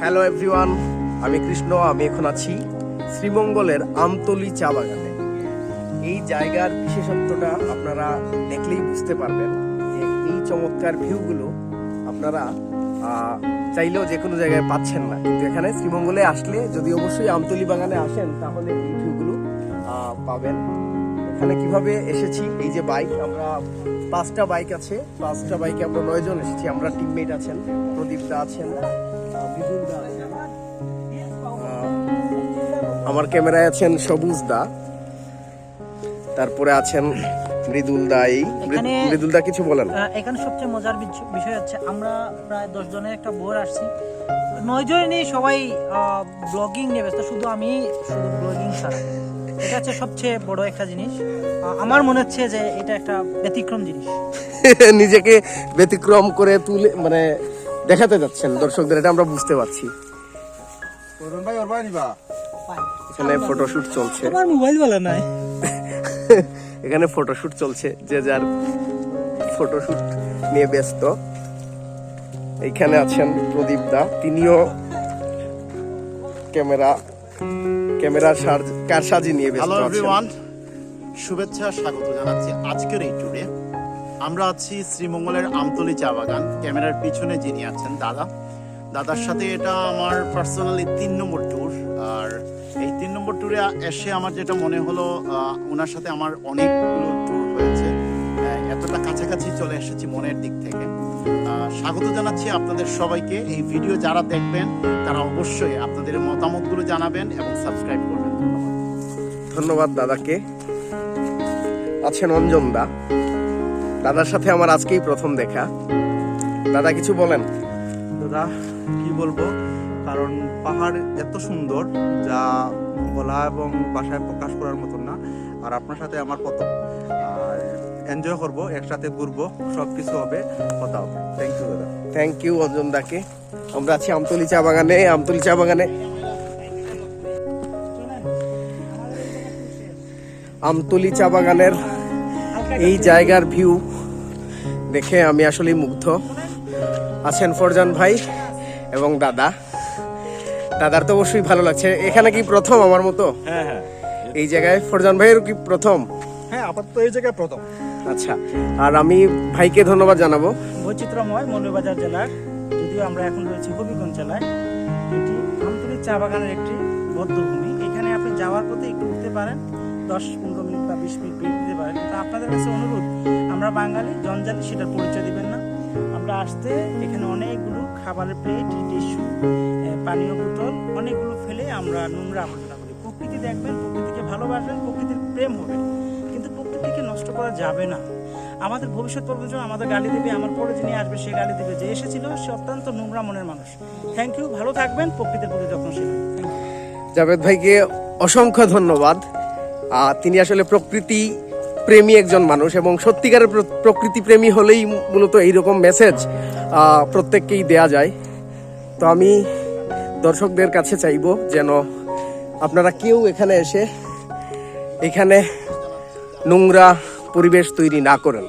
Hello everyone আমি কৃষ্ণ, আমি এখন আছি শ্রীমঙ্গলের আমতলি চা বাগানে। এই জায়গার বিশেষত্বটা আপনারা দেখলেই বুঝতে পারবেন যে এই চমৎকার ভিউগুলো আপনারা চাইলেও যে কোনো জায়গায় পাচ্ছেন না। কিন্তু এখানে শ্রীমঙ্গলে আসলে যদি অবশ্যই আমতলি বাগানে আসেন, তাহলে এই ভিউগুলো পাবেন। এখানে কীভাবে এসেছি, এই যে বাইক, আমরা পাঁচটা বাইক আছে পাঁচটা বাইকে আমরা নয়জন এসেছি আমরা টিমমেট আছেন প্রদীপ দা আছেন আছেন আমার ক্যামেরায় আছেন সবুজ দা তারপরে আছেন মৃদুল দা এই মৃদুল দা কিছু বলেন। এখানে সবচেয়ে মজার বিষয় হচ্ছে আমরা প্রায় দশ জনের একটা বোর আসছি। নয় জনে সবাই ব্লগিং নিয়ে ব্যস্ত শুধু আমি শুধু ব্লগিং ছাড়া। এটা হচ্ছে সবচেয়ে বড় একটা জিনিস আমার মনে হচ্ছে যে এটা একটা ব্যতিক্রম জিনিস। নিজেকে ব্যতিক্রম করে তুলে মানে দেখাতে যাচ্ছেন দর্শকদের এটা আমরা বুঝতে পারছি। অরুণ ভাই ওর ভাই নিবা এখানে ফটোশুট চলছে। আমার মোবাইল বলা নাই। এখানে ফটোশুট চলছে যে যার ফটোশুট নিয়ে ব্যস্ত। এইখানে আছেন প্রদীপ দা তিনিও ক্যামেরা ক্যামেরা কারসাজি নিয়ে ব্যস্ত হ্যালো এভরিওয়ান শুভেচ্ছা স্বাগত জানাচ্ছি আজকের এই ট্যুরে আমরা আছি শ্রীমঙ্গলের আমতলি চা বাগান। ক্যামেরার পিছনে যিনি আছেন দাদা। দাদার সাথে এটা আমার পার্সোনালি তিন নম্বর ট্যুর আর এই তিন নম্বর ট্যুরে এসে আমার যেটা মনে হলো ওনার সাথে আমার অনেকগুলো এতটা কাছাকাছি চলে এসেছি মনের দিক থেকে। স্বাগত জানাচ্ছি আপনাদের সবাইকে। এই ভিডিও যারা দেখবেন তারা অবশ্যই আপনাদের মতামতগুলো জানাবেন এবং সাবস্ক্রাইব করবেন। ধন্যবাদ। ধন্যবাদ দাদাকে। আছেন অঞ্জন দা। দাদার সাথে আমার আজকেই প্রথম দেখা। দাদা কিছু বলেন? দাদা কি বলব? কারণ পাহাড় এত সুন্দর যা বলা এবং ভাষায় প্রকাশ করার মতন না। আর আপনার সাথে আমার প্রথম। এনজয় করব একসাথে ঘুরবো সব কিছু হবে কথা হবে। থ্যাংক ইউ দাদা থ্যাংক ইউ অঞ্জন দাকে। আমরা আছি আমতলি চা বাগানে আমতলি চা বাগানে। আমতলি চা বাগানের এই জায়গার ভিউ দেখে আমি আসলে মুগ্ধ। আছেন ফরজান ভাই এবং দাদা। দাদার তো অবশ্যই ভালো লাগছে। এখানে কি প্রথম আমার মতো? হ্যাঁ হ্যাঁ। এই জায়গায় ফরজান ভাইয়ের কি প্রথম? হ্যাঁ আপাতত এই জায়গায় প্রথম। আচ্ছা আর আমি ভাইকে ধন্যবাদ জানাব। বৈচিত্র্যময় মৌলভীবাজার জেলার, যদিও আমরা এখন রয়েছি হবিগঞ্জ জেলায়, এটি আমতলী চা বাগানের একটি বদ্ধভূমি এখানে আপনি যাওয়ার পথে একটু উঠতে পারেন, দশ পনেরো মিনিট বা বিশ মিনিট ব্রেক দিতে পারেন। কিন্তু আপনাদের কাছে অনুরোধ, আমরা বাঙালি, জঞ্জালি সেটার পরিচয় দেবেন না। আমরা আসতে এখানে অনেকগুলো খাবারের প্লেট টিস্যু পানীয় বোতল, অনেকগুলো ফেলে আমরা নোংরা আবর্জনা করি। প্রকৃতি দেখবেন, প্রকৃতিকে ভালোবাসবেন, প্রকৃতির প্রেম হবে। করা যাবে না। আমাদের ভবিষ্যৎ প্রজন্ম আমাদের গালি দেবে, আমার পরে যিনি আসবে সে গালি দেবে। যে এসেছিল, সে অত্যন্ত নোংরা মনের মানুষ। থ্যাংক ইউ ভালো থাকবেন, প্রকৃতির প্রতি যত্নশীল জাভেদ ভাইকে অসংখ্য ধন্যবাদ। তিনি আসলে প্রকৃতি প্রেমী একজন মানুষ এবং সত্যিকারের প্র- প্রকৃতি প্রেমী হলেই মূলত এইরকম মেসেজ প্রত্যেককেই দেয়া যায়। তো আমি দর্শকদের কাছে চাইব যেন আপনারা কেউ এখানে এসে এখানে নোংরা পরিবেশ তৈরি না করেন।